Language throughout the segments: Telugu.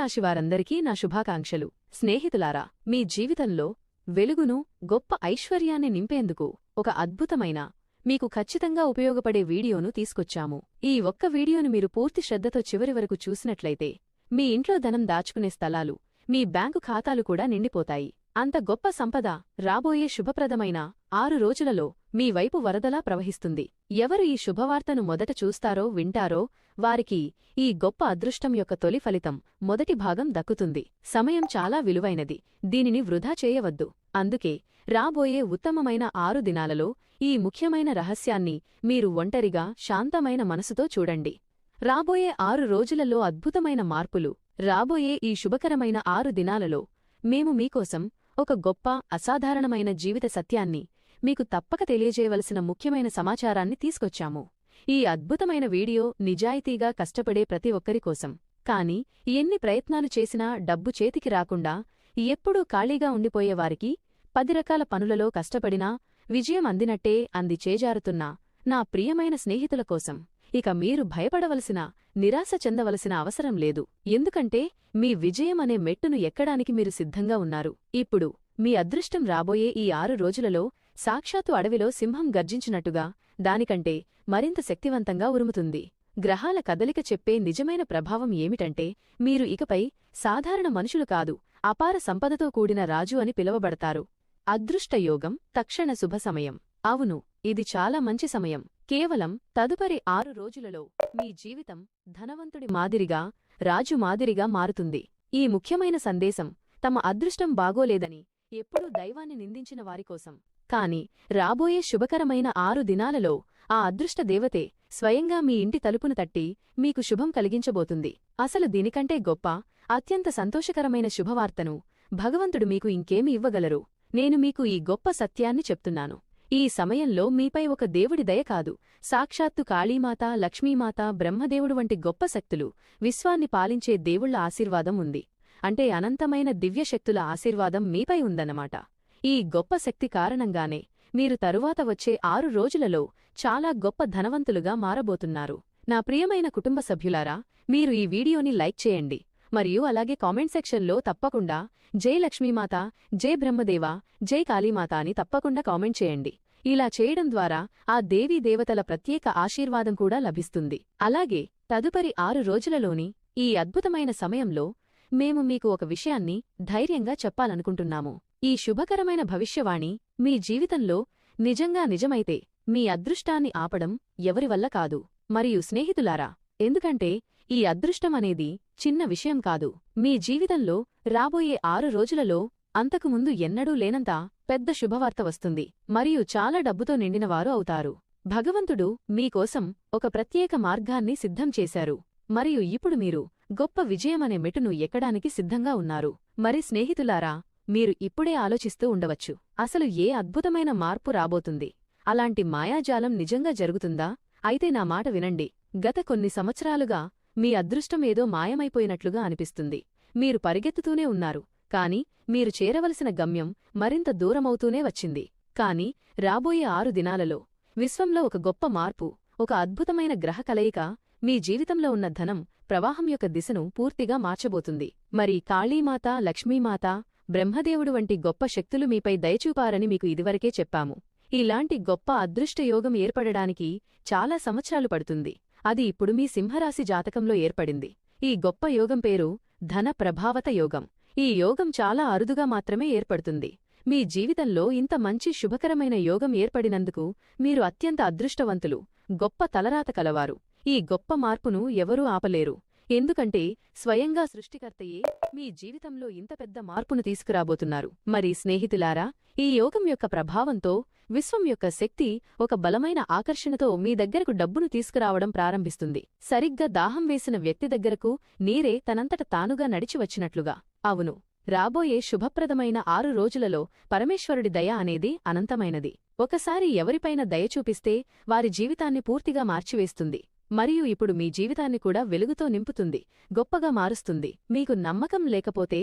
సింహరాశివారందరికీ నా శుభాకాంక్షలు. స్నేహితులారా మీ జీవితంలో వెలుగును గొప్ప ఐశ్వర్యాన్ని నింపేందుకు ఒక అద్భుతమైన మీకు ఖచ్చితంగా ఉపయోగపడే వీడియోను తీసుకొచ్చాము. ఈ ఒక్క వీడియోను మీరు పూర్తి శ్రద్ధతో చివరి వరకు చూసినట్లయితే మీ ఇంట్లో ధనం దాచుకునే స్థలాలు మీ బ్యాంకు ఖాతాలు కూడా నిండిపోతాయి. అంత గొప్ప సంపద రాబోయే శుభప్రదమైన ఆరు రోజులలో మీ వైపు వరదలా ప్రవహిస్తుంది. ఎవరు ఈ శుభవార్తను మొదట చూస్తారో వింటారో వారికి ఈ గొప్ప అదృష్టం యొక్క తొలి ఫలితం మొదటి భాగం దక్కుతుంది. సమయం చాలా విలువైనది. దీనిని వృధా చేయవద్దు. అందుకే రాబోయే ఉత్తమమైన ఆరు దినాలలో ఈ ముఖ్యమైన రహస్యాన్ని మీరు ఒంటరిగా శాంతమైన మనసుతో చూడండి. రాబోయే ఆరు రోజులలో అద్భుతమైన మార్పులు రాబోయే ఈ శుభకరమైన ఆరు దినాలలో మేము మీకోసం ఒక గొప్ప అసాధారణమైన జీవిత సత్యాన్ని మీకు తప్పక తెలియజేయవలసిన ముఖ్యమైన సమాచారాన్ని తీసుకొచ్చాము. ఈ అద్భుతమైన వీడియో నిజాయితీగా కష్టపడే ప్రతి ఒక్కరికోసం కాని ఎన్ని ప్రయత్నాలు చేసినా డబ్బు చేతికి రాకుండా ఎప్పుడూ ఖాళీగా ఉండిపోయేవారికి పది రకాల పనులలో కష్టపడినా విజయం అందినట్టే అంది చేజారుతున్నా నా ప్రియమైన స్నేహితుల కోసం. ఇక మీరు భయపడవలసిన నిరాశ చెందవలసిన అవసరం లేదు. ఎందుకంటే మీ విజయం అనే మెట్టును ఎక్కడానికి మీరు సిద్ధంగా ఉన్నారు. ఇప్పుడు మీ అదృష్టం రాబోయే ఈ ఆరు రోజులలో సాక్షాత్తు అడవిలో సింహం గర్జించినట్టుగా దానికంటే మరింత శక్తివంతంగా ఉరుముతుంది. గ్రహాల కదలిక చెప్పే నిజమైన ప్రభావం ఏమిటంటే మీరు ఇకపై సాధారణ మనుషులు కాదు అపార సంపదతో కూడిన రాజు అని పిలువబడతారు. అదృష్టయోగం తక్షణ శుభ సమయం. అవును ఇది చాలా మంచి సమయం. కేవలం తదుపరి ఆరు రోజులలో మీ జీవితం ధనవంతుడి మాదిరిగా రాజు మాదిరిగా మారుతుంది. ఈ ముఖ్యమైన సందేశం తమ అదృష్టం బాగోలేదని ఎప్పుడూ దైవాన్ని నిందించిన వారికోసం కాని రాబోయే శుభకరమైన ఆరు దినాలలో ఆ అదృష్ట దేవతే స్వయంగా మీ ఇంటి తలుపును తట్టి మీకు శుభం కలిగించబోతుంది. అసలు దీనికంటే గొప్ప అత్యంత సంతోషకరమైన శుభవార్తను భగవంతుడు మీకు ఇంకేమి ఇవ్వగలరు. నేను మీకు ఈ గొప్ప సత్యాన్ని చెప్తున్నాను. ఈ సమయంలో మీపై ఒక దేవుడి దయ కాదు. సాక్షాత్తు కాళీమాత లక్ష్మీమాత బ్రహ్మదేవుడు వంటి గొప్ప శక్తులు విశ్వాన్ని పాలించే దేవుళ్ళ ఆశీర్వాదం ఉంది. అంటే అనంతమైన దివ్యశక్తుల ఆశీర్వాదం మీపై ఉందన్నమాట. ఈ గొప్ప శక్తి కారణంగానే మీరు తరువాత వచ్చే ఆరు రోజులలో చాలా గొప్ప ధనవంతులుగా మారబోతున్నారు. నా ప్రియమైన కుటుంబ సభ్యులారా మీరు ఈ వీడియోని లైక్ చేయండి. మరియు అలాగే కామెంట్ సెక్షన్లో తప్పకుండా జై లక్ష్మీమాత జై బ్రహ్మదేవ జై కాళీమాత అని తప్పకుండా కామెంట్ చేయండి. ఇలా చేయడం ద్వారా ఆ దేవీ దేవతల ప్రత్యేక ఆశీర్వాదం కూడా లభిస్తుంది. అలాగే తదుపరి ఆరు రోజులలోని ఈ అద్భుతమైన సమయంలో మేము మీకు ఒక విషయాన్ని ధైర్యంగా చెప్పాలనుకుంటున్నాము. ఈ శుభకరమైన భవిష్యవాణి మీ జీవితంలో నిజంగా నిజమైతే మీ అదృష్టాన్ని ఆపడం ఎవరివల్ల కాదు. మరియు స్నేహితులారా ఎందుకంటే ఈ అదృష్టం అనేది చిన్న విషయం కాదు. మీ జీవితంలో రాబోయే ఆరు రోజులలో అంతకుముందు ఎన్నడూ లేనంత పెద్ద శుభవార్త వస్తుంది. మరియు చాలా డబ్బుతో నిండినవారు అవుతారు. భగవంతుడు మీకోసం ఒక ప్రత్యేక మార్గాన్ని సిద్ధం చేశారు. మరియు ఇప్పుడు మీరు గొప్ప విజయమనే మెటును ఎక్కడానికి సిద్ధంగా ఉన్నారు. మరి స్నేహితులారా మీరు ఇప్పుడే ఆలోచిస్తూ ఉండవచ్చు. అసలు ఏ అద్భుతమైన మార్పు రాబోతుంది? అలాంటి మాయాజాలం నిజంగా జరుగుతుందా? అయితే నా మాట వినండి. గత కొన్ని సంవత్సరాలుగా మీ అదృష్టమేదో మాయమైపోయినట్లుగా అనిపిస్తుంది. మీరు పరిగెత్తుతూనే ఉన్నారు. కాని మీరు చేరవలసిన గమ్యం మరింత దూరమవుతూనే వచ్చింది. కాని రాబోయే ఆరు దినాలలో విశ్వంలో ఒక గొప్ప మార్పు ఒక అద్భుతమైన గ్రహ కలయిక మీ జీవితంలో ఉన్న ధనం ప్రవాహం యొక్క దిశను పూర్తిగా మార్చబోతుంది. మరి కాళీమాత లక్ష్మీమాత బ్రహ్మదేవుడు వంటి గొప్ప శక్తులు మీపై దయచూపారని మీకు ఇదివరకే చెప్పాము. ఇలాంటి గొప్ప అదృష్టయోగం ఏర్పడడానికి చాలా సంవత్సరాలు పడుతుంది. అది ఇప్పుడు మీ సింహరాశి జాతకంలో ఏర్పడింది. ఈ గొప్ప యోగం పేరు ధన ప్రభావత యోగం. ఈ యోగం చాలా అరుదుగా మాత్రమే ఏర్పడుతుంది. మీ జీవితంలో ఇంత మంచి శుభకరమైన యోగం ఏర్పడినందుకు మీరు అత్యంత అదృష్టవంతులు గొప్ప తలరాత కలవారు. ఈ గొప్ప మార్పును ఎవరూ ఆపలేరు. ఎందుకంటే స్వయంగా సృష్టికర్తయే మీ జీవితంలో ఇంత పెద్ద మార్పును తీసుకురాబోతున్నారు. మరి స్నేహితులారా ఈ యోగం యొక్క ప్రభావంతో విశ్వం యొక్క శక్తి ఒక బలమైన ఆకర్షణతో మీ దగ్గరకు డబ్బును తీసుకురావడం ప్రారంభిస్తుంది. సరిగ్గా దాహం వేసిన వ్యక్తి దగ్గరకు నీరే తనంతట తానుగా నడిచి వచ్చినట్లుగా. అవును రాబోయే శుభప్రదమైన ఆరు రోజులలో పరమేశ్వరుడి దయ అనేది అనంతమైనది. ఒకసారి ఎవరిపైన దయ చూపిస్తే వారి జీవితాన్ని పూర్తిగా మార్చివేస్తుంది. మరియు ఇప్పుడు మీ జీవితాన్ని కూడా వెలుగుతో నింపుతుంది గొప్పగా మారుస్తుంది. మీకు నమ్మకం లేకపోతే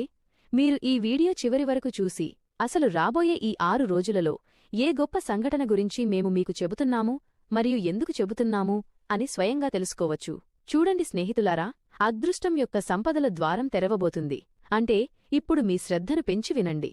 మీరు ఈ వీడియో చివరి వరకు చూసి అసలు రాబోయే ఈ ఆరు రోజులలో ఏ గొప్ప సంఘటన గురించి మేము మీకు చెబుతున్నాము మరియు ఎందుకు చెబుతున్నాము అని స్వయంగా తెలుసుకోవచ్చు. చూడండి స్నేహితులారా అదృష్టం యొక్క సంపదల ద్వారం తెరవబోతుంది. అంటే ఇప్పుడు మీ శ్రద్ధను పెంచి వినండి.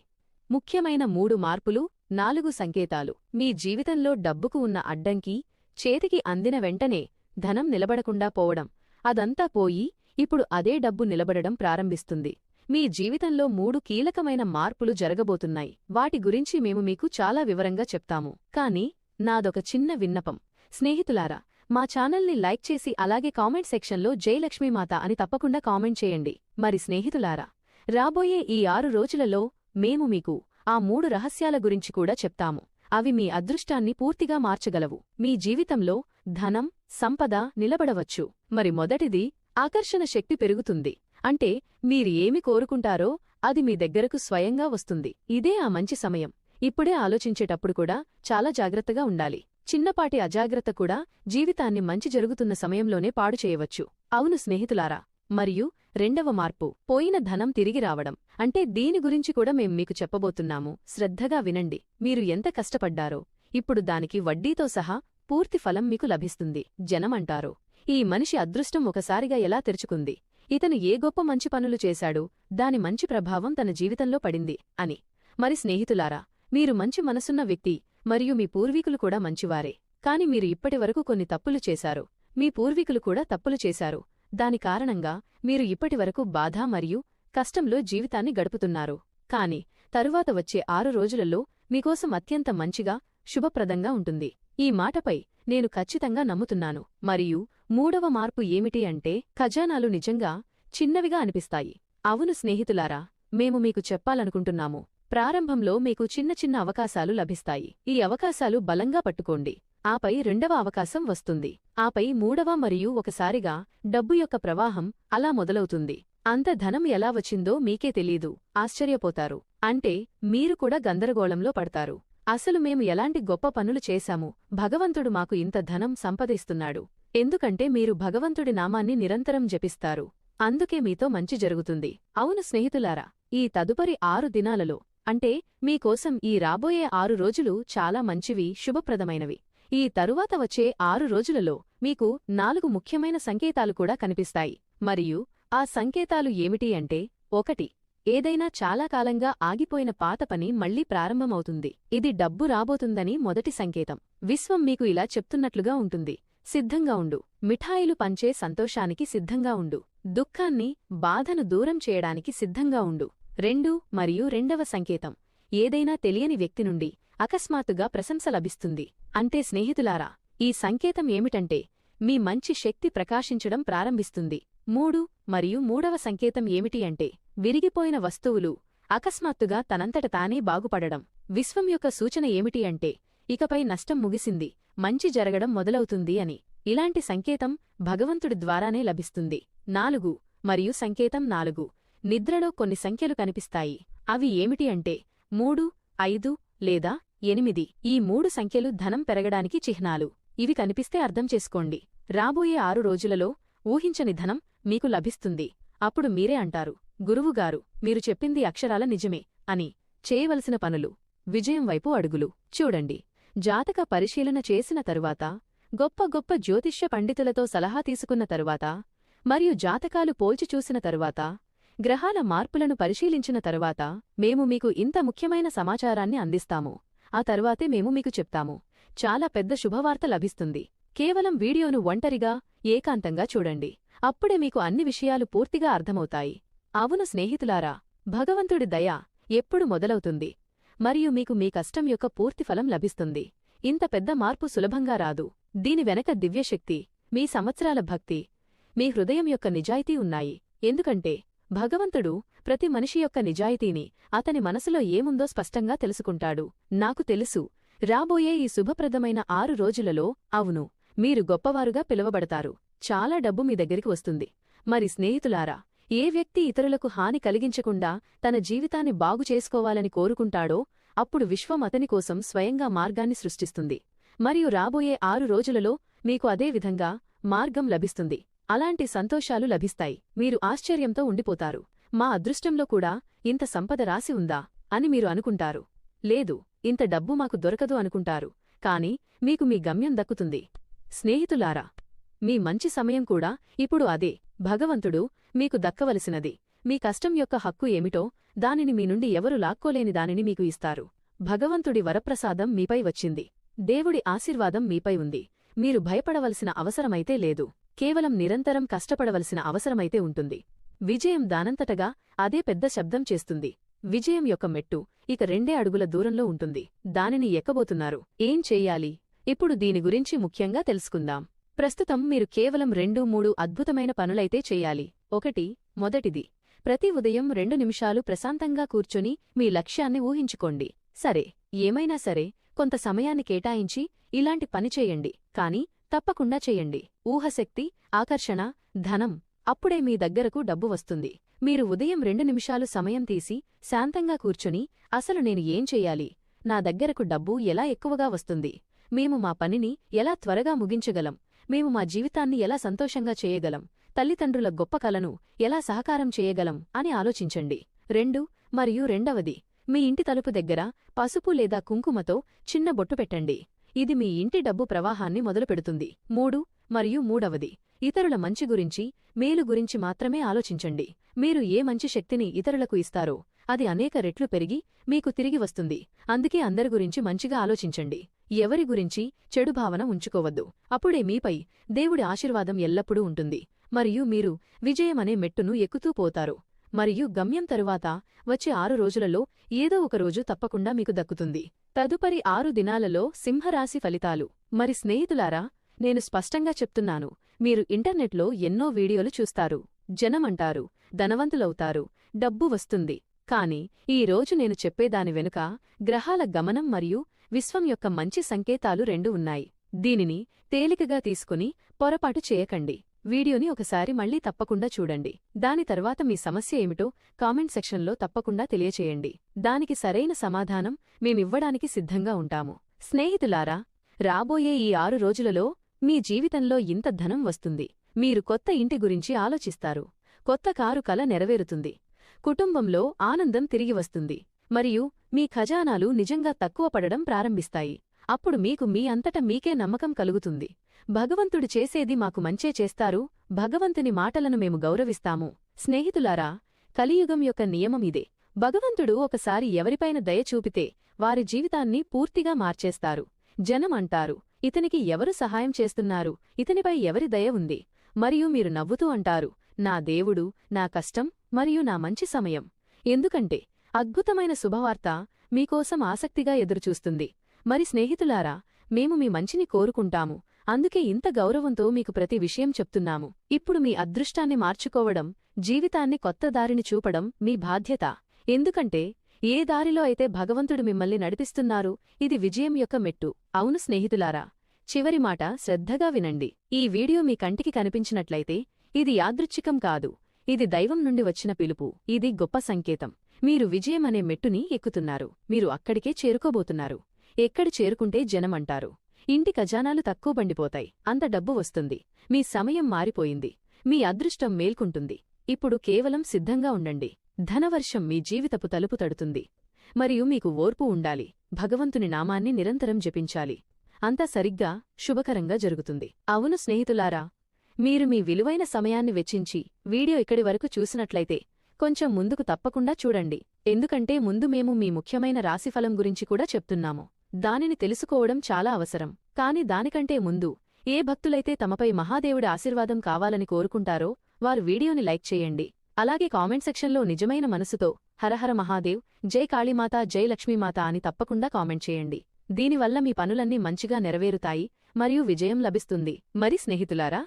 ముఖ్యమైన మూడు మార్పులు నాలుగు సంకేతాలు. మీ జీవితంలో డబ్బుకు ఉన్న అడ్డంకి చేతికి అందిన వెంటనే ధనం నిలబడకుండా పోవడం. అదంతా పోయి ఇప్పుడు అదే డబ్బు నిలబడడం ప్రారంభిస్తుంది. మీ జీవితంలో మూడు కీలకమైన మార్పులు జరగబోతున్నాయి. వాటి గురించి మేము మీకు చాలా వివరంగా చెప్తాము. కానీ నాదొక చిన్న విన్నపం. స్నేహితులారా మా ఛానల్ని లైక్ చేసి అలాగే కామెంట్ సెక్షన్లో జయలక్ష్మీమాత అని తప్పకుండా కామెంట్ చేయండి. మరి స్నేహితులారా రాబోయే ఈ ఆరు రోజులలో మేము మీకు ఆ మూడు రహస్యాల గురించి కూడా చెప్తాము. అవి మీ అదృష్టాన్ని పూర్తిగా మార్చగలవు. మీ జీవితంలో ధనం సంపద నిలబడవచ్చు. మరి మొదటిది ఆకర్షణ శక్తి పెరుగుతుంది. అంటే మీరు ఏమి కోరుకుంటారో అది మీ దగ్గరకు స్వయంగా వస్తుంది. ఇదే ఆ మంచి సమయం. ఇప్పుడే ఆలోచించేటప్పుడు కూడా చాలా జాగ్రత్తగా ఉండాలి. చిన్నపాటి అజాగ్రత్త కూడా జీవితాన్ని మంచి జరుగుతున్న సమయంలోనే పాడు చేయవచ్చు. అవును స్నేహితులారా మరియు రెండవ మార్పు పోయిన ధనం తిరిగి రావడం. అంటే దీని గురించి కూడా మేం మీకు చెప్పబోతున్నాము. శ్రద్ధగా వినండి. మీరు ఎంత కష్టపడ్డారో. ఇప్పుడు దానికి వడ్డీతో సహా పూర్తి ఫలం మీకు లభిస్తుంది. జనమంటారు. ఈ మనిషి అదృష్టం ఒకసారిగా ఎలా తెరుచుకుంది? ఇతను ఏ గొప్ప మంచి పనులు చేశాడు? దాని మంచి ప్రభావం తన జీవితంలో పడింది అని. మరి స్నేహితులారా మీరు మంచి మనసున్న వ్యక్తి మరియు మీ పూర్వీకులు కూడా మంచివారే. కాని మీరు ఇప్పటివరకు కొన్ని తప్పులు చేశారు. మీ పూర్వీకులు కూడా తప్పులు చేశారు. దాని కారణంగా మీరు ఇప్పటివరకు బాధ మరియు కష్టంలో జీవితాన్ని గడుపుతున్నారు. కాని తరువాత వచ్చే ఆరు రోజులలో మీకోసం అత్యంత మంచిగా శుభప్రదంగా ఉంటుంది. ఈ మాటపై నేను ఖచ్చితంగా నమ్ముతున్నాను. మరియు మూడవ మార్పు ఏమిటి అంటే ఖజానాలు నిజంగా చిన్నవిగా అనిపిస్తాయి. అవును స్నేహితులారా మేము మీకు చెప్పాలనుకుంటున్నాము. ప్రారంభంలో మీకు చిన్న చిన్న అవకాశాలు లభిస్తాయి. ఈ అవకాశాలు బలంగా పట్టుకోండి. ఆపై రెండవ అవకాశం వస్తుంది. ఆపై మూడవ మరియు ఒకసారిగా డబ్బు యొక్క ప్రవాహం అలా మొదలవుతుంది. అంత ధనం ఎలా వచ్చిందో మీకే తెలీదు. ఆశ్చర్యపోతారు. అంటే మీరు కూడా గందరగోళంలో పడతారు. అసలు మేము ఎలాంటి గొప్ప పనులు చేశాము. భగవంతుడు మాకు ఇంత ధనం సంపదిస్తున్నాడు. ఎందుకంటే మీరు భగవంతుడి నామాన్ని నిరంతరం జపిస్తారు. అందుకే మీతో మంచి జరుగుతుంది. అవును స్నేహితులారా ఈ తదుపరి ఆరు దినాలలో అంటే మీకోసం ఈ రాబోయే ఆరు రోజులు చాలా మంచివి శుభప్రదమైనవి. ఈ తరువాత వచ్చే ఆరు రోజులలో మీకు నాలుగు ముఖ్యమైన సంకేతాలు కూడా కనిపిస్తాయి. మరియు ఆ సంకేతాలు ఏమిటి అంటే ఒకటి ఏదైనా చాలా కాలంగా ఆగిపోయిన పాత పని మళ్ళీ ప్రారంభమవుతుంది. ఇది డబ్బు రాబోతుందని మొదటి సంకేతం. విశ్వం మీకు ఇలా చెప్తున్నట్లుగా ఉంటుంది. సిద్ధంగా ఉండు. మిఠాయిలు పంచే సంతోషానికి సిద్ధంగా ఉండు. దుఃఖాన్ని బాధను దూరం చేయడానికి సిద్ధంగా ఉండు. రెండు మరియు రెండవ సంకేతం. ఏదైనా తెలియని వ్యక్తి నుండి అకస్మాత్తుగా ప్రశంస లభిస్తుంది. అంటే స్నేహితులారా ఈ సంకేతం ఏమిటంటే మీ మంచి శక్తి ప్రకాశించడం ప్రారంభిస్తుంది. మూడు మరియు మూడవ సంకేతం ఏమిటి అంటే విరిగిపోయిన వస్తువులు అకస్మాత్తుగా తనంతట తానే బాగుపడడం. విశ్వం యొక్క సూచన ఏమిటి అంటే ఇకపై నష్టం ముగిసింది మంచి జరగడం మొదలవుతుంది అని. ఇలాంటి సంకేతం భగవంతుడి ద్వారానే లభిస్తుంది. నాలుగు మరియు సంకేతం నాలుగు నిద్రలో కొన్ని సంఖ్యలు కనిపిస్తాయి. అవి ఏమిటి అంటే మూడు ఐదు లేదా ఎనిమిది. ఈ మూడు సంఖ్యలు ధనం పెరగడానికి చిహ్నాలు. ఇవి కనిపిస్తే అర్థం చేసుకోండి. రాబోయే ఆరు రోజులలో ఊహించని ధనం మీకు లభిస్తుంది. అప్పుడు మీరే అంటారు గురువుగారు మీరు చెప్పింది అక్షరాల నిజమే అని. చేయవలసిన పనులు. విజయం వైపు అడుగులు. చూడండి. జాతక పరిశీలన చేసిన తరువాత గొప్ప గొప్ప జ్యోతిష్య పండితులతో సలహా తీసుకున్న తరువాత మరియు జాతకాలు పోల్చి చూసిన తరువాత గ్రహాల మార్పులను పరిశీలించిన తరువాత మేము మీకు ఇంత ముఖ్యమైన సమాచారాన్ని అందిస్తాము. ఆ తరువాతే మేము మీకు చెప్తాము. చాలా పెద్ద శుభవార్త లభిస్తుంది. కేవలం వీడియోను ఒంటరిగా ఏకాంతంగా చూడండి. అప్పుడే మీకు అన్ని విషయాలు పూర్తిగా అర్థమవుతాయి. అవును స్నేహితులారా భగవంతుడి దయ ఎప్పుడు మొదలవుతుంది. మరియు మీకు మీ కష్టం యొక్క పూర్తి ఫలం లభిస్తుంది. ఇంత పెద్ద మార్పు సులభంగా రాదు. దీని వెనక దివ్యశక్తి మీ సంవత్సరాల భక్తి మీ హృదయం యొక్క నిజాయితీ ఉన్నాయి. ఎందుకంటే భగవంతుడు ప్రతి మనిషి యొక్క నిజాయితీని అతని మనసులో ఏముందో స్పష్టంగా తెలుసుకుంటాడు. నాకు తెలుసు రాబోయే ఈ శుభప్రదమైన ఆరు రోజులలో అవును మీరు గొప్పవారుగా పిలువబడతారు. చాలా డబ్బు మీ దగ్గరికి వస్తుంది. మరి స్నేహితులారా ఏ వ్యక్తి ఇతరులకు హాని కలిగించకుండా తన జీవితాన్ని బాగు చేసుకోవాలని కోరుకుంటాడో అప్పుడు విశ్వం అతని కోసం స్వయంగా మార్గాన్ని సృష్టిస్తుంది. మరియు రాబోయే ఆరు రోజులలో మీకు అదేవిధంగా మార్గం లభిస్తుంది. అలాంటి సంతోషాలు లభిస్తాయి. మీరు ఆశ్చర్యంతో ఉండిపోతారు. మా అదృష్టంలో కూడా ఇంత సంపద రాసి ఉందా అని మీరు అనుకుంటారు. లేదు ఇంత డబ్బు మాకు దొరకదు అనుకుంటారు కాని మీకు మీ గమ్యం దక్కుతుంది. స్నేహితులారా మీ మంచి సమయం కూడా ఇప్పుడు అదే. భగవంతుడు మీకు దక్కవలసినది. మీ కష్టం యొక్క హక్కు ఏమిటో దానిని మీ నుండి ఎవరు లాక్కోలేని దానిని మీకు ఇస్తారు. భగవంతుడి వరప్రసాదం మీపై వచ్చింది. దేవుడి ఆశీర్వాదం మీపై ఉంది. మీరు భయపడవలసిన అవసరమైతే లేదు. కేవలం నిరంతరం కష్టపడవలసిన అవసరమైతే ఉంటుంది. విజయం దానంతటగా అదే పెద్ద శబ్దం చేస్తుంది. విజయం యొక్క మెట్టు ఇక రెండే అడుగుల దూరంలో ఉంటుంది. దానిని ఎక్కబోతున్నారు? ఏం చెయ్యాలి ఇప్పుడు దీని గురించి ముఖ్యంగా తెలుసుకుందాం. ప్రస్తుతం మీరు కేవలం రెండు మూడు అద్భుతమైన పనులైతే చెయ్యాలి ఒకటి మొదటిది ప్రతి ఉదయం రెండు నిమిషాలు ప్రశాంతంగా కూర్చొని మీ లక్ష్యాన్ని ఊహించుకోండి. సరే ఏమైనా సరే కొంత సమయాన్ని కేటాయించి ఇలాంటి పని చేయండి. కాని తప్పకుండా చెయ్యండి ఊహశక్తి ఆకర్షణ ధనం అప్పుడే మీ దగ్గరకు డబ్బు వస్తుంది. మీరు ఉదయం రెండు నిమిషాలు సమయం తీసి శాంతంగా కూర్చుని అసలు నేను ఏం చెయ్యాలి నా దగ్గరకు డబ్బు ఎలా ఎక్కువగా వస్తుంది? మేము మా పనిని ఎలా త్వరగా ముగించగలం? మేము మా జీవితాన్ని ఎలా సంతోషంగా చేయగలం? తల్లిదండ్రుల గొప్ప కలను ఎలా సహకారం చేయగలం? అని ఆలోచించండి. రెండు మరియు రెండవది మీ ఇంటి తలుపు దగ్గర పసుపు లేదా కుంకుమతో చిన్న బొట్టు పెట్టండి. ఇది మీ ఇంటి డబ్బు ప్రవాహాన్ని మొదలుపెడుతుంది. మూడు మరియు మూడవది ఇతరుల మంచి గురించి మేలు గురించి మాత్రమే ఆలోచించండి. మీరు ఏ మంచి శక్తిని ఇతరులకు ఇస్తారో అది అనేక రెట్లు పెరిగి మీకు తిరిగి వస్తుంది. అందుకే అందరి గురించి మంచిగా ఆలోచించండి. ఎవరి గురించి చెడు భావన ఉంచుకోవద్దు. అప్పుడే మీపై దేవుడి ఆశీర్వాదం ఎల్లప్పుడూ ఉంటుంది. మరియు మీరు విజయమనే మెట్టును ఎక్కుతూ పోతారు. మరియు గమ్యం తరువాత వచ్చే ఆరు రోజులలో ఏదో ఒక రోజు తప్పకుండా మీకు దక్కుతుంది. తదుపరి ఆరు దినాలలో సింహరాశి ఫలితాలు. మరి స్నేహితులారా నేను స్పష్టంగా చెప్తున్నాను మీరు ఇంటర్నెట్లో ఎన్నో వీడియోలు చూస్తారు జనమంటారు ధనవంతులవుతారు డబ్బు వస్తుంది. కాని ఈ రోజు నేను చెప్పేదాని వెనుక గ్రహాల గమనం మరియు విశ్వం యొక్క మంచి సంకేతాలు రెండు ఉన్నాయి. దీనిని తేలికగా తీసుకుని పొరపాటు చేయకండి. వీడియోని ఒకసారి మళ్ళీ తప్పకుండా చూడండి. దాని తర్వాత మీ సమస్య ఏమిటో కామెంట్ సెక్షన్లో తప్పకుండా తెలియచేయండి. దానికి సరైన సమాధానం మేమివ్వడానికి సిద్ధంగా ఉంటాము. స్నేహితులారా రాబోయే ఈ ఆరు రోజులలో మీ జీవితంలో ఇంత ధనం వస్తుంది. మీరు కొత్త ఇంటి గురించి ఆలోచిస్తారు. కొత్త కారు కల నెరవేరుతుంది. కుటుంబంలో ఆనందం తిరిగి వస్తుంది. మరియు మీ ఖజానాలు నిజంగా తక్కువ పడడం ప్రారంభిస్తాయి. అప్పుడు మీకు మీ అంతట మీకే నమ్మకం కలుగుతుంది. భగవంతుడు చేసేది మాకు మంచే చేస్తారు. భగవంతుని మాటలను మేము గౌరవిస్తాము. స్నేహితులారా కలియుగం యొక్క నియమం ఇదే. భగవంతుడు ఒకసారి ఎవరిపైన దయ చూపితే వారి జీవితాన్ని పూర్తిగా మార్చేస్తారు. జనం అంటారు ఇతనికి ఎవరు సహాయం చేస్తున్నారు? ఇతనిపై ఎవరి దయ ఉంది? మరియు మీరు నవ్వుతూ అంటారు నా దేవుడు నా కష్టం మరియు నా మంచి సమయం. ఎందుకంటే అద్భుతమైన శుభవార్త మీకోసం ఆసక్తిగా ఎదురుచూస్తుంది. మరి స్నేహితులారా మేము మీ మంచిని కోరుకుంటాము. అందుకే ఇంత గౌరవంతో మీకు ప్రతి విషయం చెప్తున్నాము. ఇప్పుడు మీ అదృష్టాన్ని మార్చుకోవడం జీవితాన్ని కొత్త దారిని చూపడం మీ బాధ్యత. ఎందుకంటే ఏ దారిలో అయితే భగవంతుడు మిమ్మల్ని నడిపిస్తున్నారు ఇది విజయం యొక్క మెట్టు. అవును స్నేహితులారా చివరి మాట శ్రద్ధగా వినండి. ఈ వీడియో మీ కంటికి కనిపించినట్లయితే ఇది యాదృచ్ఛికం కాదు. ఇది దైవం నుండి వచ్చిన పిలుపు. ఇది గొప్ప సంకేతం. మీరు విజయం అనే మెట్టుని ఎక్కుతున్నారు. మీరు అక్కడికే చేరుకోబోతున్నారు. ఎక్కడి చేరుకుంటే జనమంటారు. ఇంటి ఖజానాలు తక్కువ బండిపోతాయి. అంత డబ్బు వస్తుంది. మీ సమయం మారిపోయింది. మీ అదృష్టం మేల్కుంటుంది. ఇప్పుడు కేవలం సిద్ధంగా ఉండండి. ధనవర్షం మీ జీవితపు తలుపు తడుతుంది. మరియు మీకు ఓర్పు ఉండాలి. భగవంతుని నామాన్ని నిరంతరం జపించాలి. అంతా సరిగ్గా శుభకరంగా జరుగుతుంది. అవును స్నేహితులారా మీరు మీ విలువైన సమయాన్ని వెచ్చించి వీడియో ఇక్కడి వరకు చూసినట్లయితే కొంచెం ముందుకు తప్పకుండా చూడండి. ఎందుకంటే ముందు మేము మీ ముఖ్యమైన రాశిఫలం గురించి కూడా చెప్తున్నాము. దానిని తెలుసుకోవడం చాలా అవసరం. కాని దానికంటే ముందు ఏ భక్తులైతే తమపై మహాదేవుడి ఆశీర్వాదం కావాలని కోరుకుంటారో వారు వీడియోని లైక్ చేయండి. అలాగే కామెంట్ సెక్షన్లో నిజమైన మనసుతో హరహర మహాదేవ్ జై కాళీమాత జై లక్ష్మీమాత అని తప్పకుండా కామెంట్ చేయండి. దీనివల్ల మీ పనులన్నీ మంచిగా నెరవేరుతాయి మరియు విజయం లభిస్తుంది. మరి స్నేహితులారా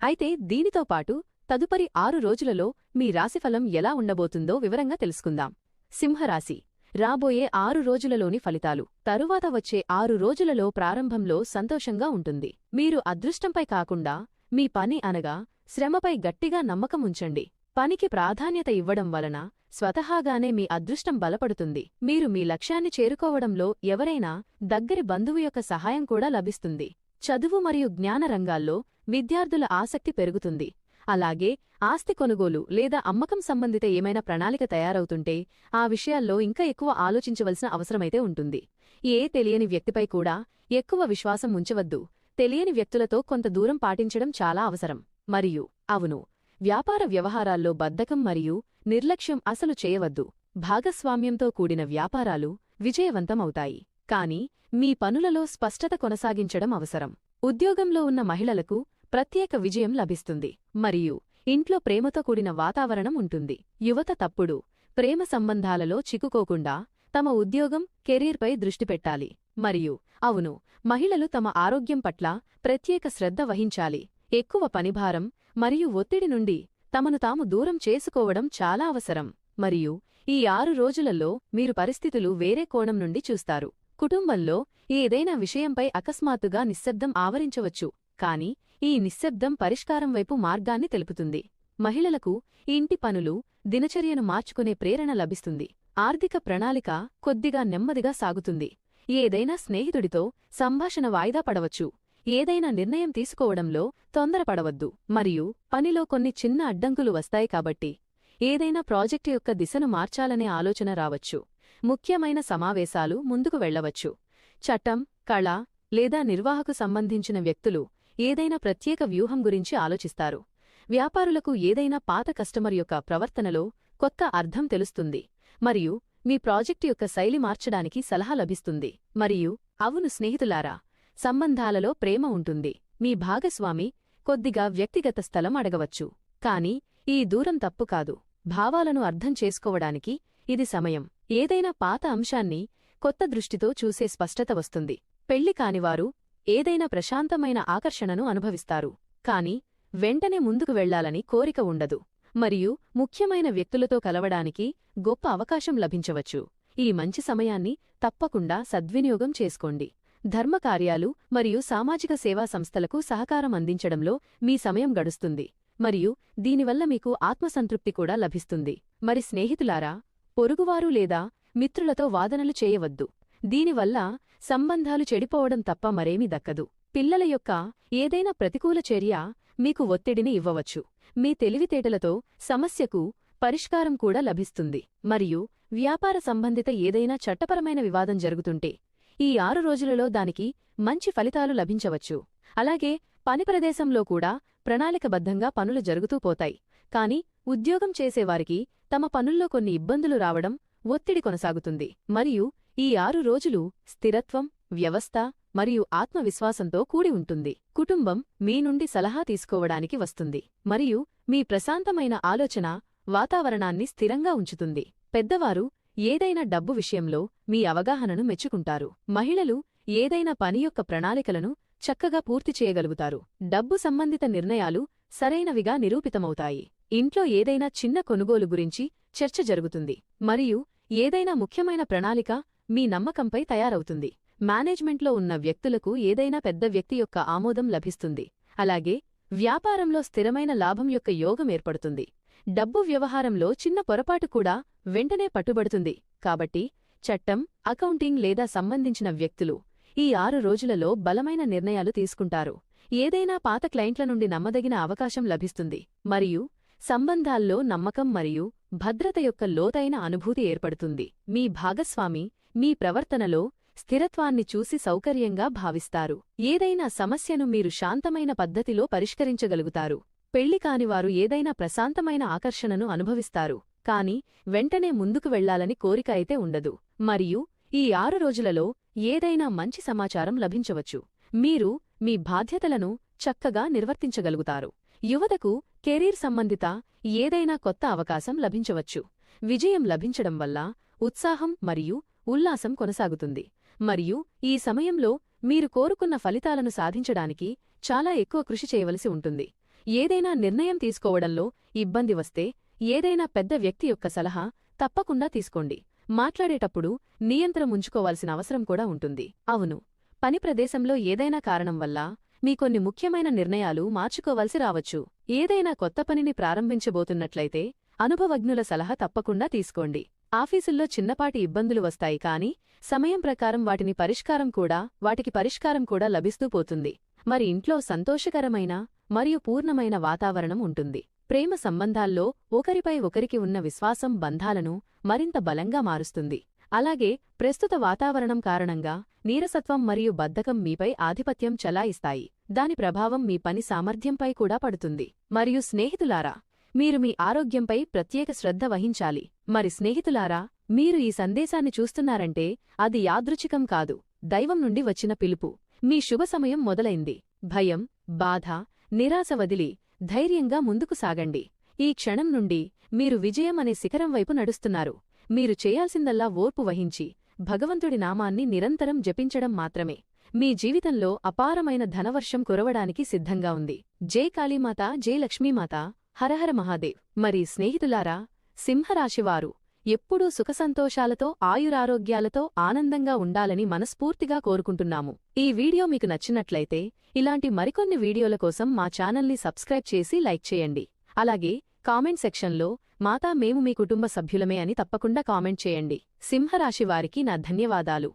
అయితే దీనితో పాటు తదుపరి ఆరు రోజులలో మీ రాశిఫలం ఎలా ఉండబోతుందో వివరంగా తెలుసుకుందాం. సింహరాశి రాబోయే ఆరు రోజులలోని ఫలితాలు. తరువాత వచ్చే ఆరు రోజులలో ప్రారంభంలో సంతోషంగా ఉంటుంది. మీరు అదృష్టంపై కాకుండా మీ పని అనగా శ్రమపై గట్టిగా నమ్మకం ఉంచండి పనికి ప్రాధాన్యత ఇవ్వడం వలన స్వతహాగానే మీ అదృష్టం బలపడుతుంది. మీరు మీ లక్ష్యాన్ని చేరుకోవడంలో ఎవరైనా దగ్గరి బంధువు యొక్క సహాయం కూడా లభిస్తుంది. చదువు మరియు జ్ఞాన రంగాల్లో విద్యార్థుల ఆసక్తి పెరుగుతుంది. అలాగే ఆస్తి కొనుగోలు లేదా అమ్మకం సంబంధిత ఏమైనా ప్రణాళిక తయారవుతుంటే ఆ విషయాల్లో ఇంకా ఎక్కువ ఆలోచించవలసిన అవసరమైతే ఉంటుంది. ఏ తెలియని వ్యక్తిపై కూడా ఎక్కువ విశ్వాసం ఉంచవద్దు. తెలియని వ్యక్తులతో కొంత దూరం పాటించడం చాలా అవసరం. మరియు అవును వ్యాపార వ్యవహారాల్లో బద్ధకం మరియు నిర్లక్ష్యం అసలు చేయవద్దు. భాగస్వామ్యంతో కూడిన వ్యాపారాలు విజయవంతమవుతాయి. కాని మీ పనులలో స్పష్టత కొనసాగించడం అవసరం. ఉద్యోగంలో ఉన్న మహిళలకు ప్రత్యేక విజయం లభిస్తుంది. మరియు ఇంట్లో ప్రేమతో కూడిన వాతావరణం ఉంటుంది. యువత తప్పుడు ప్రేమ సంబంధాలలో చిక్కుకోకుండా తమ ఉద్యోగం కెరీర్పై దృష్టి పెట్టాలి. మరియు అవును మహిళలు తమ ఆరోగ్యం పట్ల ప్రత్యేక శ్రద్ధ వహించాలి. ఎక్కువ పనిభారం మరియు ఒత్తిడి నుండి తమను తాము దూరం చేసుకోవడం చాలా అవసరం. మరియు ఈ ఆరు రోజులలో మీరు పరిస్థితులు వేరే కోణం నుండి చూస్తారు. కుటుంబంలో ఏదైనా విషయంపై అకస్మాత్తుగా నిశ్శబ్దం ఆవరించవచ్చు. కాని ఈ నిశ్శబ్దం పరిష్కారం వైపు మార్గాన్ని తెలుపుతుంది. మహిళలకు ఇంటి పనులు దినచర్యను మార్చుకునే ప్రేరణ లభిస్తుంది. ఆర్థిక ప్రణాళిక కొద్దిగా నెమ్మదిగా సాగుతుంది. ఏదైనా స్నేహితుడితో సంభాషణ వాయిదా పడవచ్చు. ఏదైనా నిర్ణయం తీసుకోవడంలో తొందరపడవద్దు. మరియు పనిలో కొన్ని చిన్న అడ్డంకులు వస్తాయి కాబట్టి ఏదైనా ప్రాజెక్టు యొక్క దిశను మార్చాలనే ఆలోచన రావచ్చు. ముఖ్యమైన సమావేశాలు ముందుకు వెళ్ళవచ్చు చట్టం కళ లేదా నిర్వాహకు సంబంధించిన వ్యక్తులు ఏదైనా ప్రత్యేక వ్యూహం గురించి ఆలోచిస్తారు. వ్యాపారులకు ఏదైనా పాత కస్టమర్ యొక్క ప్రవర్తనలో కొత్త అర్థం తెలుస్తుంది. మరియు మీ ప్రాజెక్టు యొక్క శైలి మార్చడానికి సలహా లభిస్తుంది. మరియు అవును స్నేహితులారా సంబంధాలలో ప్రేమ ఉంటుంది. మీ భాగస్వామి కొద్దిగా వ్యక్తిగత స్థలం అడగవచ్చు. కాని ఈ దూరం తప్పు కాదు. భావాలను అర్థం చేసుకోవడానికి ఇది సమయం. ఏదైనా పాత అంశాన్ని కొత్త దృష్టితో చూసే స్పష్టత వస్తుంది. పెళ్ళి కానివారు ఏదైనా ప్రశాంతమైన ఆకర్షణను అనుభవిస్తారు. కాని వెంటనే ముందుకు వెళ్ళాలని కోరిక ఉండదు. మరియు ముఖ్యమైన వ్యక్తులతో కలవడానికి గొప్ప అవకాశం లభించవచ్చు. ఈ మంచి సమయాన్ని తప్పకుండా సద్వినియోగం చేసుకోండి. ధర్మకార్యాలు మరియు సామాజిక సేవా సంస్థలకు సహకారం అందించడంలో మీ సమయం గడుస్తుంది. మరియు దీనివల్ల మీకు ఆత్మసంతృప్తి కూడా లభిస్తుంది. మరి స్నేహితులారా పొరుగువారు లేదా మిత్రులతో వాదనలు చేయవద్దు. దీనివల్ల సంబంధాలు చెడిపోవడం తప్ప మరేమీ దక్కదు. పిల్లల యొక్క ఏదైనా ప్రతికూల చర్య మీకు ఒత్తిడిని ఇవ్వవచ్చు. మీ తెలివితేటలతో సమస్యకు పరిష్కారం కూడా లభిస్తుంది. మరియు వ్యాపార సంబంధిత ఏదైనా చట్టపరమైన వివాదం జరుగుతుంటే ఈ ఆరు రోజులలో దానికి మంచి ఫలితాలు లభించవచ్చు. అలాగే పని ప్రదేశంలో కూడా ప్రణాళికబద్ధంగా పనులు జరుగుతూ పోతాయి. కాని ఉద్యోగం చేసేవారికి తమ పనుల్లో కొన్ని ఇబ్బందులు రావడం ఒత్తిడి కొనసాగుతుంది. మరియు ఈ ఆరు రోజులు స్థిరత్వం వ్యవస్థ మరియు ఆత్మవిశ్వాసంతో కూడి ఉంటుంది. కుటుంబం మీ నుండి సలహా తీసుకోవడానికి వస్తుంది. మరియు మీ ప్రశాంతమైన ఆలోచన వాతావరణాన్ని స్థిరంగా ఉంచుతుంది. పెద్దవారు ఏదైనా డబ్బు విషయంలో మీ అవగాహనను మెచ్చుకుంటారు. మహిళలు ఏదైనా పని యొక్క ప్రణాళికలను చక్కగా పూర్తి చేయగలుగుతారు. డబ్బు సంబంధిత నిర్ణయాలు సరైనవిగా నిరూపితమవుతాయి. ఇంట్లో ఏదైనా చిన్న కొనుగోలు గురించి చర్చ జరుగుతుంది. మరియు ఏదైనా ముఖ్యమైన ప్రణాళిక మీ నమ్మకంపై తయారవుతుంది. మేనేజ్మెంట్లో ఉన్న వ్యక్తులకు ఏదైనా పెద్ద వ్యక్తి యొక్క ఆమోదం లభిస్తుంది. అలాగే వ్యాపారంలో స్థిరమైన లాభం యొక్క యోగం ఏర్పడుతుంది. డబ్బు వ్యవహారంలో చిన్న పొరపాటు కూడా వెంటనే పట్టుబడుతుంది. కాబట్టి చట్టం అకౌంటింగ్ లేదా సంబంధించిన వ్యక్తులు ఈ ఆరు రోజులలో బలమైన నిర్ణయాలు తీసుకుంటారు. ఏదైనా పాత క్లయింట్ల నుండి నమ్మదగిన అవకాశం లభిస్తుంది. మరియు సంబంధాల్లో నమ్మకం మరియు భద్రత యొక్క లోతైన అనుభూతి ఏర్పడుతుంది. మీ భాగస్వామి మీ ప్రవర్తనలో స్థిరత్వాన్ని చూసి సౌకర్యంగా భావిస్తారు. ఏదైనా సమస్యను మీరు శాంతమైన పద్ధతిలో పరిష్కరించగలుగుతారు. పెళ్ళి కానివారు ఏదైనా ప్రశాంతమైన ఆకర్షణను అనుభవిస్తారు కాని వెంటనే ముందుకు వెళ్ళాలని కోరిక అయితే ఉండదు. మరియు ఈ ఆరు రోజులలో ఏదైనా మంచి సమాచారం లభించవచ్చు. మీరు మీ బాధ్యతలను చక్కగా నిర్వర్తించగలుగుతారు. యువతకు కెరీర్ సంబంధిత ఏదైనా కొత్త అవకాశం లభించవచ్చు. విజయం లభించడం వల్ల ఉత్సాహం మరియు ఉల్లాసం కొనసాగుతుంది. మరియు ఈ సమయంలో మీరు కోరుకున్న ఫలితాలను సాధించడానికి చాలా ఎక్కువ కృషి చేయవలసి ఉంటుంది. ఏదైనా నిర్ణయం తీసుకోవడంలో ఇబ్బంది వస్తే ఏదైనా పెద్ద వ్యక్తి యొక్క సలహా తప్పకుండా తీసుకోండి. మాట్లాడేటప్పుడు నియంత్రం ఉంచుకోవాల్సిన అవసరం కూడా ఉంటుంది. అవును పని ప్రదేశంలో ఏదైనా కారణం వల్ల మీ కొన్ని ముఖ్యమైన నిర్ణయాలు మార్చుకోవలసి రావచ్చు. ఏదైనా కొత్త పనిని ప్రారంభించబోతున్నట్లయితే అనుభవజ్ఞుల సలహా తప్పకుండా తీసుకోండి. ఆఫీసుల్లో చిన్నపాటి ఇబ్బందులు వస్తాయి కాని సమయం ప్రకారం వాటిని పరిష్కారం కూడా వాటికి పరిష్కారం కూడా లభిస్తూ పోతుంది. మరి ఇంట్లో సంతోషకరమైన మరియు పూర్ణమైన వాతావరణం ఉంటుంది. ప్రేమ సంబంధాల్లో ఒకరిపై ఒకరికి ఉన్న విశ్వాసం బంధాలను మరింత బలంగా మారుస్తుంది. అలాగే ప్రస్తుత వాతావరణం కారణంగా నీరసత్వం మరియు బద్ధకం మీపై ఆధిపత్యం చలాయిస్తాయి. దాని ప్రభావం మీ పని సామర్థ్యంపై కూడా పడుతుంది. మరియు స్నేహితులారా మీరు మీ ఆరోగ్యంపై ప్రత్యేక శ్రద్ధ వహించాలి. మరి స్నేహితులారా మీరు ఈ సందేశాన్ని చూస్తున్నారంటే అది యాదృచ్ఛికం కాదు. దైవం నుండి వచ్చిన పిలుపు. మీ శుభ సమయం మొదలైంది. భయం బాధ నిరాశ వదిలి ధైర్యంగా ముందుకు సాగండి. ఈ క్షణం నుండి మీరు విజయం అనే శిఖరం వైపు నడుస్తున్నారు. మీరు చేయాల్సిందల్లా ఓర్పు వహించి భగవంతుడి నామాన్ని నిరంతరం జపించడం మాత్రమే. మీ జీవితంలో అపారమైన ధనవర్షం కురవడానికి సిద్ధంగా ఉంది. జై కాళీమాత జై లక్ష్మీమాత హరహర మహాదేవ్. మరి స్నేహితులారా సింహరాశివారు ఎప్పుడూ సుఖసంతోషాలతో ఆయురారోగ్యాలతో ఆనందంగా ఉండాలని మనస్ఫూర్తిగా కోరుకుంటున్నాము. ఈ వీడియో మీకు నచ్చినట్లయితే ఇలాంటి మరికొన్ని వీడియోల కోసం మా ఛానల్ని సబ్స్క్రైబ్ చేసి లైక్ చేయండి. అలాగే కామెంట్ సెక్షన్లో మాతా మేము మీ కుటుంబ సభ్యులమే అని తప్పకుండా కామెంట్ చేయండి. సింహరాశివారికి నా ధన్యవాదాలు.